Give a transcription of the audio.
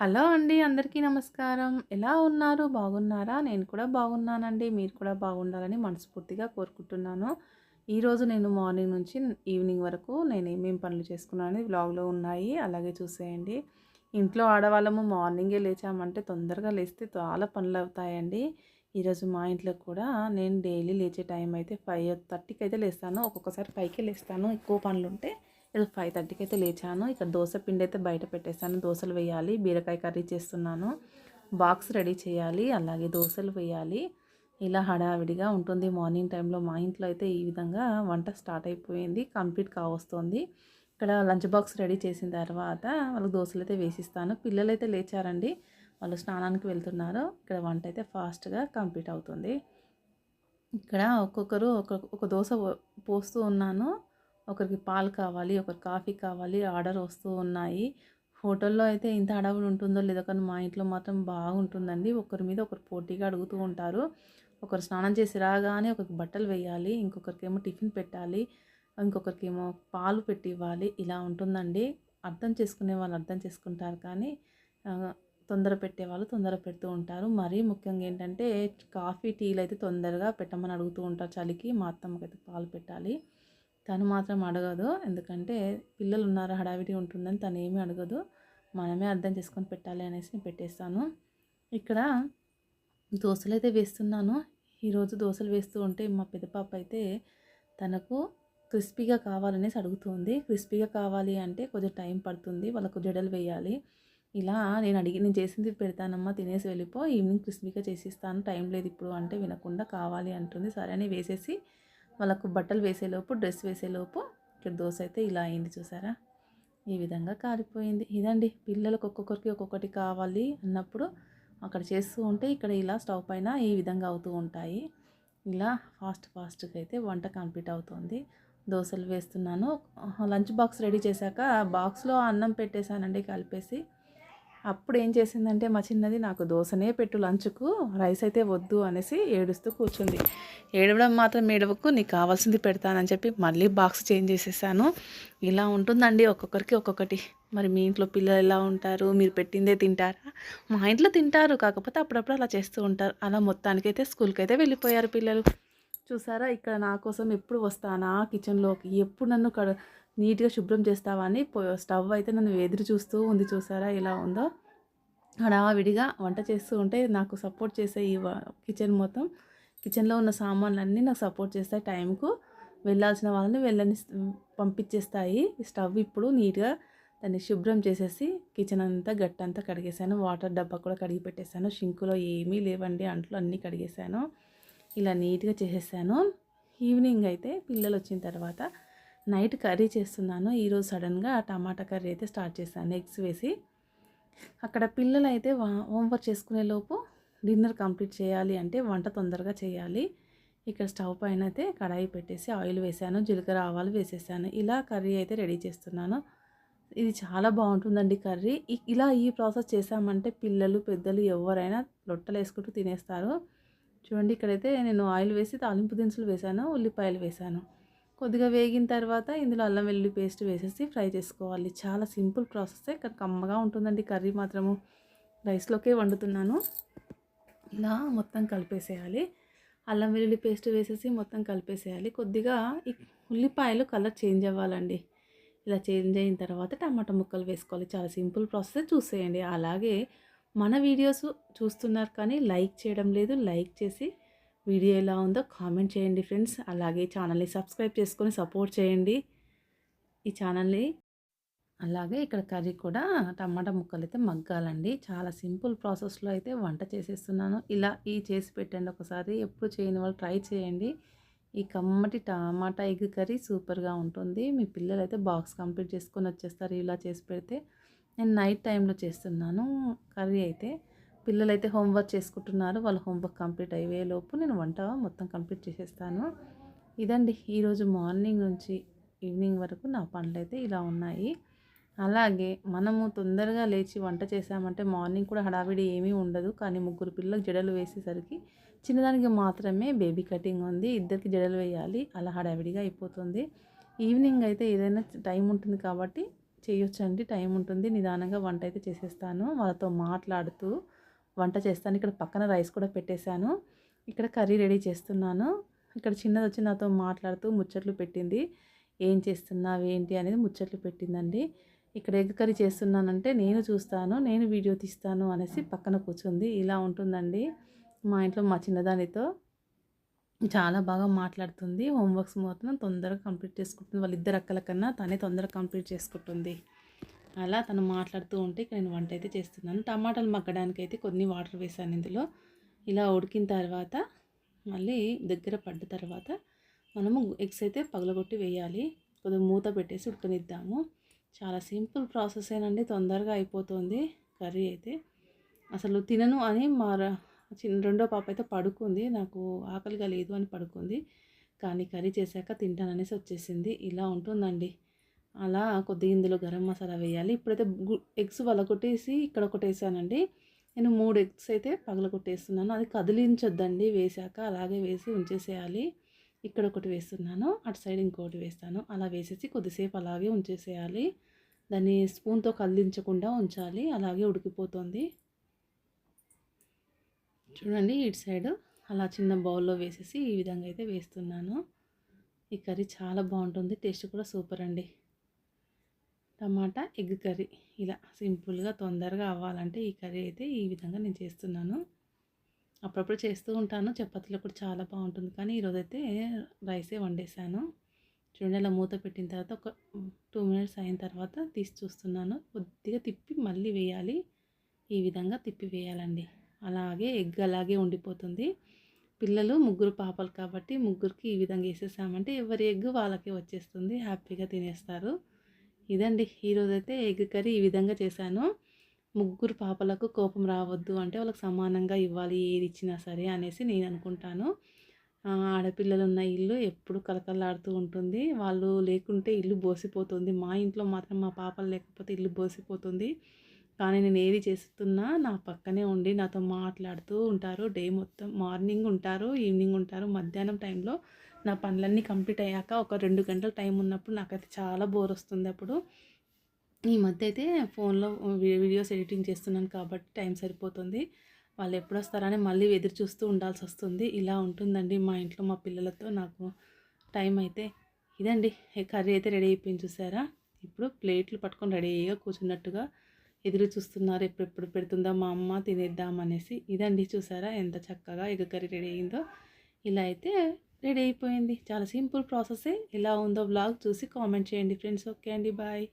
Hello అండి అందరికీ నమస్కారం. ఎలా ఉన్నారు? బాగున్నారా? నేను కూడా బాగున్నానండి. మీరు కూడా బాగుండాలని మనస్ఫూర్తిగా కోరుకుంటున్నాను. ఈరోజు నేను మార్నింగ్ నుంచి ఈవినింగ్ వరకు నేను ఏమేమి పనులు చేసుకున్నాను వ్లాగ్లో ఉన్నాయి. అలాగే చూసేయండి. ఇంట్లో ఆడవాళ్ళము మార్నింగే లేచామంటే తొందరగా లేస్తే చాలా పనులు అవుతాయండి. ఈరోజు మా ఇంట్లో కూడా నేను డైలీ లేచే టైం అయితే ఫైవ్ థర్టీకి అయితే లేస్తాను. ఒక్కొక్కసారి ఫైవ్కే లేస్తాను. ఎక్కువ పనులు ఉంటే ఇది ఫైవ్ థర్టీకి అయితే లేచాను. ఇక్కడ దోశ పిండి అయితే బయట పెట్టేశాను. దోశలు వేయాలి. బీరకాయ కర్రీ చేస్తున్నాను. బాక్స్ రెడీ చేయాలి. అలాగే దోశలు వేయాలి. ఇలా హడావిడిగా ఉంటుంది మార్నింగ్ టైంలో మా ఇంట్లో అయితే ఈ విధంగా వంట స్టార్ట్ అయిపోయింది. కంప్లీట్ కావస్తుంది. ఇక్కడ లంచ్ బాక్స్ రెడీ చేసిన తర్వాత వాళ్ళకి దోశలు అయితే వేసిస్తాను. పిల్లలు అయితే లేచారండి. వాళ్ళు స్నానానికి వెళ్తున్నారు. ఇక్కడ వంట అయితే ఫాస్ట్గా కంప్లీట్ అవుతుంది. ఇక్కడ ఒక్కొక్కరు ఒక ఒక దోశ పోస్తూ ఉన్నాను. ఒకరికి పాలు కావాలి ఒకరికి కాఫీ కావాలి ఆర్డర్ వస్తూ ఉన్నాయి. హోటల్లో అయితే ఇంత అడవులు ఉంటుందో లేదో కానీ మా ఇంట్లో మాత్రం బాగుంటుందండి. ఒకరి మీద ఒకరు పోటీగా అడుగుతూ ఉంటారు. ఒకరు స్నానం చేసి రాగానే ఒకరికి బట్టలు వేయాలి ఇంకొకరికి ఏమో టిఫిన్ పెట్టాలి ఇంకొకరికి ఏమో పాలు పెట్టి ఇవ్వాలి ఇలా ఉంటుందండి. అర్థం చేసుకునే వాళ్ళు అర్థం చేసుకుంటారు కానీ తొందర పెట్టే వాళ్ళు తొందర పెడుతూ ఉంటారు. మరీ ముఖ్యంగా ఏంటంటే కాఫీ టీలు అయితే తొందరగా పెట్టమని అడుగుతూ ఉంటారు చలికి. మా అత్తమ్మకైతే పాలు పెట్టాలి. తను మాత్రం అడగదు. ఎందుకంటే పిల్లలు ఉన్నారు హడావిడి ఉంటుందని తను ఏమీ అడగదు. మనమే అర్థం చేసుకొని పెట్టాలి అనేసి నేను పెట్టేస్తాను. ఇక్కడ దోశలు అయితే వేస్తున్నాను ఈరోజు దోశలు వేస్తూ ఉంటే మా పెద్ద పాప అయితే తనకు క్రిస్పీగా కావాలనేసి అడుగుతుంది. క్రిస్పీగా కావాలి అంటే కొంచెం టైం పడుతుంది. వాళ్ళకు జడలు వేయాలి. ఇలా నేను అడిగి నేను చేసింది పెడతానమ్మా తినేసి వెళ్ళిపో ఈవినింగ్ క్రిస్పీగా చేసిస్తాను టైం లేదు ఇప్పుడు అంటే వినకుండా కావాలి అంటుంది. సరే అని వేసేసి వాళ్ళకు బట్టలు వేసేలోపు డ్రెస్ వేసేలోపు ఇక్కడ దోశ అయితే ఇలా అయింది చూసారా? ఈ విధంగా కారిపోయింది. ఇదండి పిల్లలకు ఒక్కొక్కరికి ఒక్కొక్కటి కావాలి అన్నప్పుడు అక్కడ చేస్తూ ఉంటే ఇక్కడ ఇలా స్టవ్ పైన ఈ విధంగా అవుతూ ఉంటాయి. ఇలా ఫాస్ట్ ఫాస్ట్గా అయితే వంట కంప్లీట్ అవుతుంది. దోశలు వేస్తున్నాను. లంచ్ బాక్స్ రెడీ చేశాక బాక్స్లో అన్నం పెట్టేశానండి కలిపేసి. అప్పుడు ఏం చేసిందంటే మా చిన్నది నాకు దోశనే పెట్టు లంచ్కు రైస్ అయితే వద్దు అనేసి ఏడుస్తూ కూర్చుంది. ఏడవడం మాత్రం ఏడవకు నీకు కావాల్సింది పెడతానని చెప్పి మళ్ళీ బాక్స్ చేంజ్ చేసేసాను. ఇలా ఉంటుందండి ఒక్కొక్కరికి ఒక్కొక్కటి. మరి మీ ఇంట్లో పిల్లలు ఎలా ఉంటారు? మీరు పెట్టిందే తింటారా? మా ఇంట్లో తింటారు కాకపోతే అప్పుడప్పుడు అలా చేస్తూ ఉంటారు. అలా మొత్తానికైతే స్కూల్కి అయితే వెళ్ళిపోయారు పిల్లలు. చూసారా? ఇక్కడ నా కోసం ఎప్పుడు వస్తానా కిచెన్లోకి? ఎప్పుడు నన్ను కడ నీట్గా శుభ్రం చేస్తావా అని స్టవ్ అయితే నన్ను ఎదురు చూస్తూ ఉంది చూసారా? ఇలా ఉందో. హడావిడిగా వంట చేస్తూ ఉంటే నాకు సపోర్ట్ చేసే ఈ కిచెన్ మొత్తం కిచెన్లో ఉన్న సామాన్లన్నీ నాకు సపోర్ట్ చేస్తాయి టైంకు వెళ్ళాల్సిన వాళ్ళని వెళ్ళని పంపించేస్తాయి. స్టవ్ ఇప్పుడు నీట్గా దాన్ని శుభ్రం చేసేసి కిచెన్ అంతా గట్టంతా కడిగేశాను. వాటర్ డబ్బా కూడా కడిగి పెట్టేశాను. షింకులో ఏమీ లేవండి. అంట్లు అన్నీ కడిగేశాను. ఇలా నీట్గా చేసేసాను. ఈవినింగ్ అయితే పిల్లలు వచ్చిన తర్వాత నైట్ కర్రీ చేస్తున్నాను. ఈరోజు సడన్గా టమాటా కర్రీ అయితే స్టార్ట్ చేశాను. ఎగ్స్ వేసి అక్కడ పిల్లలు అయితే హోంవర్క్ చేసుకునే లోపు డిన్నర్ కంప్లీట్ చేయాలి అంటే వంట తొందరగా చేయాలి. ఇక్కడ స్టవ్ పైన అయితే కడాయి పెట్టేసి ఆయిల్ వేసాను. జీలకర్ర ఆవాలు వేసేసాను. ఇలా కర్రీ అయితే రెడీ చేస్తున్నాను. ఇది చాలా బాగుంటుందండి కర్రీ. ఇలా ఈ ప్రాసెస్ చేసామంటే పిల్లలు పెద్దలు ఎవరైనా లొట్టలు వేసుకుంటూ తినేస్తారు. చూడండి ఇక్కడైతే నేను ఆయిల్ వేసి తాలింపు దినుసులు వేసాను ఉల్లిపాయలు వేసాను. కొద్దిగా వేగిన తర్వాత ఇందులో అల్లం వెల్లుల్లి పేస్ట్ వేసేసి ఫ్రై చేసుకోవాలి. చాలా సింపుల్ ప్రాసెస్ ఇక్కడ కమ్మగా ఉంటుందండి కర్రీ మాత్రము. రైస్లోకే వండుతున్నాను. ఇలా మొత్తం కలిపేసేయాలి. అల్లం వెల్లుల్లి పేస్ట్ వేసేసి మొత్తం కలిపేసేయాలి. కొద్దిగా ఈ ఉల్లిపాయలు కలర్ చేంజ్ అవ్వాలండి. ఇలా చేంజ్ అయిన తర్వాత టమాటా ముక్కలు వేసుకోవాలి. చాలా సింపుల్ ప్రాసెస్ చూసేయండి. అలాగే మన వీడియోస్ చూస్తున్నారు కానీ లైక్ చేయడం లేదు. లైక్ చేసి వీడియో ఎలా ఉందో కామెంట్ చేయండి ఫ్రెండ్స్. అలాగే ఛానల్ని సబ్స్క్రైబ్ చేసుకొని సపోర్ట్ చేయండి. ఈ ఛానల్ని అలాగే ఇక్కడ కర్రీ కూడా టమాటా ముక్కలు అయితే మగ్గాలండి. చాలా సింపుల్ ప్రాసెస్లో అయితే వంట చేసేస్తున్నాను. ఇలా ఈ చేసి పెట్టండి ఒకసారి. ఎప్పుడు చేయని వాళ్ళు ట్రై చేయండి. ఈ కమ్మటి టమాటా ఎగ్ కర్రీ సూపర్గా ఉంటుంది. మీ పిల్లలు అయితే బాక్స్ కంప్లీట్ చేసుకొని వచ్చేస్తారు ఇలా చేసి పెడితే. నేను నైట్ టైంలో చేస్తున్నాను కర్రీ అయితే. పిల్లలు అయితే హోంవర్క్ చేసుకుంటున్నారు. వాళ్ళ హోంవర్క్ కంప్లీట్ అయ్యే లోపు నేను వంట మొత్తం కంప్లీట్ చేసేస్తాను. ఇదండి ఈరోజు మార్నింగ్ నుంచి ఈవినింగ్ వరకు నా పనులు అయితే ఇలా ఉన్నాయి. అలాగే మనము తొందరగా లేచి వంట చేసామంటే మార్నింగ్ కూడా హడావిడి ఏమీ ఉండదు. కానీ ముగ్గురు పిల్లలకు జడలు వేసేసరికి చిన్నదానికి మాత్రమే బేబీ కటింగ్ ఉంది. ఇద్దరికి జడలు వేయాలి. అలా హడావిడిగా అయిపోతుంది. ఈవినింగ్ అయితే ఏదైనా టైం ఉంటుంది కాబట్టి చేయొచ్చండి. టైం ఉంటుంది నిదానంగా వంట అయితే చేసేస్తాను. వాళ్ళతో మాట్లాడుతూ వంట చేస్తాను. ఇక్కడ పక్కన రైస్ కూడా పెట్టేశాను. ఇక్కడ కర్రీ రెడీ చేస్తున్నాను. ఇక్కడ చిన్నది వచ్చి నాతో మాట్లాడుతూ ముచ్చట్లు పెట్టింది. ఏం చేస్తున్నావు? ఏంటి? అనేది ముచ్చట్లు పెట్టిందండి. ఇక్కడ ఎగ్ కర్రీ చేస్తున్నానంటే నేను చూస్తాను నేను వీడియో తీస్తాను అనేసి పక్కన కూర్చుంది. ఇలా ఉంటుందండి మా ఇంట్లో మా చిన్నదానితో. చాలా బాగా మాట్లాడుతుంది. హోంవర్క్స్ మాత్రం తొందరగా కంప్లీట్ చేసుకుంటుంది. వాళ్ళిద్దరు అక్కల కన్నా తనే తొందరగా కంప్లీట్ చేసుకుంటుంది. అలా తను మాట్లాడుతూ ఉంటే ఇక్కడ నేను వంట అయితే చేస్తున్నాను. టమాటాలు మగ్గడానికి అయితే కొన్ని వాటర్ వేసాను ఇందులో. ఇలా ఉడికిన తర్వాత మళ్ళీ దగ్గర పడ్డ తర్వాత మనము ఎగ్స్ అయితే పగలగొట్టి వేయాలి. కొద్దిగా మూత పెట్టేసి ఉడకనిద్దాము. చాలా సింపుల్ ప్రాసెస్ ఏనండి తొందరగా అయిపోతుంది కర్రీ అయితే. అసలు తినను అని మా చిన్న రెండో పాప అయితే పడుకుంది. నాకు ఆకలిగా లేదు అని పడుకుంది. కానీ కర్రీ చేశాక తింటాననేసి వచ్చేసింది. ఇలా ఉంటుందండి. అలా కొద్దిగా ఇందులో గరం మసాలా వేయాలి. ఇప్పుడైతే ఎగ్స్ వలకొట్టేసి ఇక్కడ ఒకటి వేసానండి నేను మూడు ఎగ్స్ అయితే పగల కొట్టేస్తున్నాను అది కదిలించొద్దండి. వేసాక అలాగే వేసి ఉంచేసేయాలి. ఇక్కడ ఒకటి వేస్తున్నాను. అటు సైడ్ ఇంకోటి వేస్తాను. అలా వేసేసి కొద్దిసేపు అలాగే ఉంచేసేయాలి. దాన్ని స్పూన్తో కదిలించకుండా ఉంచాలి. అలాగే ఉడికిపోతుంది. చూడండి ఇటు సైడ్ అలా చిన్న బౌల్లో వేసేసి ఈ విధంగా అయితే వేస్తున్నాను. ఈ కర్రీ చాలా బాగుంటుంది టేస్ట్ కూడా సూపర్ అండి. టమాటా ఎగ్ కర్రీ ఇలా సింపుల్గా తొందరగా అవ్వాలంటే ఈ కర్రీ అయితే ఈ విధంగా నేను చేస్తున్నాను. అప్పుడప్పుడు చేస్తూ ఉంటాను చపాతీలో కూడా చాలా బాగుంటుంది. కానీ ఈరోజైతే రైసే వండేసాను చూడండి అలా మూత పెట్టిన తర్వాత ఒక టూ మినిట్స్ అయిన తర్వాత తీసి చూస్తున్నాను. కొద్దిగా తిప్పి మళ్ళీ వేయాలి. ఈ విధంగా తిప్పి వేయాలండి. అలాగే ఎగ్ అలాగే ఉండిపోతుంది. పిల్లలు ముగ్గురు పాపలు కాబట్టి ముగ్గురికి ఈ విధంగా వేసేసామంటే ఎవరి ఎగ్ వాళ్ళకే వచ్చేస్తుంది. హ్యాపీగా తినేస్తారు. ఇదండి. ఈరోజైతే ఎగ్ కర్రీ ఈ విధంగా చేశాను. ముగ్గురు పాపలకు కోపం రావద్దు అంటే వాళ్ళకి సమానంగా ఇవ్వాలి ఏది ఇచ్చినా సరే అనేసి నేను అనుకుంటాను. ఆడపిల్లలు ఉన్న ఇల్లు ఎప్పుడు కలకలాడుతూ ఉంటుంది. వాళ్ళు లేకుంటే ఇల్లు బోసిపోతుంది. మా ఇంట్లో మాత్రం మా పాపలు లేకపోతే ఇల్లు బోసిపోతుంది. కానీ నేను ఏది చేస్తున్నా నా పక్కనే ఉండి నాతో మాట్లాడుతూ ఉంటారు. డే మొత్తం మార్నింగ్ ఉంటారు ఈవినింగ్ ఉంటారు. మధ్యాహ్నం టైంలో నా పనులన్నీ కంప్లీట్ అయ్యాక ఒక రెండు గంటల టైం ఉన్నప్పుడు నాకైతే చాలా బోర్ వస్తుంది అప్పుడు. ఈ మధ్య అయితే ఫోన్లో వీడియోస్ ఎడిటింగ్ చేస్తున్నాను కాబట్టి టైం సరిపోతుంది. వాళ్ళు ఎప్పుడు వస్తారని మళ్ళీ ఎదురు చూస్తూ ఉండాల్సి వస్తుంది. ఇలా ఉంటుందండి మా ఇంట్లో మా పిల్లలతో నాకు టైం అయితే. ఇదండి కర్రీ అయితే రెడీ అయిపోయింది చూసారా? ఇప్పుడు ప్లేట్లు పట్టుకొని రెడీగా కూర్చున్నట్టుగా. ఎదురు చూస్తున్నారు ఎప్పుడెప్పుడు పెడుతుందా మా అమ్మ తినేద్దాం అనేసి. ఇదండి చూసారా ఎంత చక్కగా ఎగ్ కర్రీ రెడీ అయిందో. ఇలా అయితే రెడీ అయిపోయింది. చాలా సింపుల్ ప్రాసెసే. ఎలా ఉందో బ్లాగ్ చూసి కామెంట్ చేయండి ఫ్రెండ్స్. ఓకే అండి. బాయ్.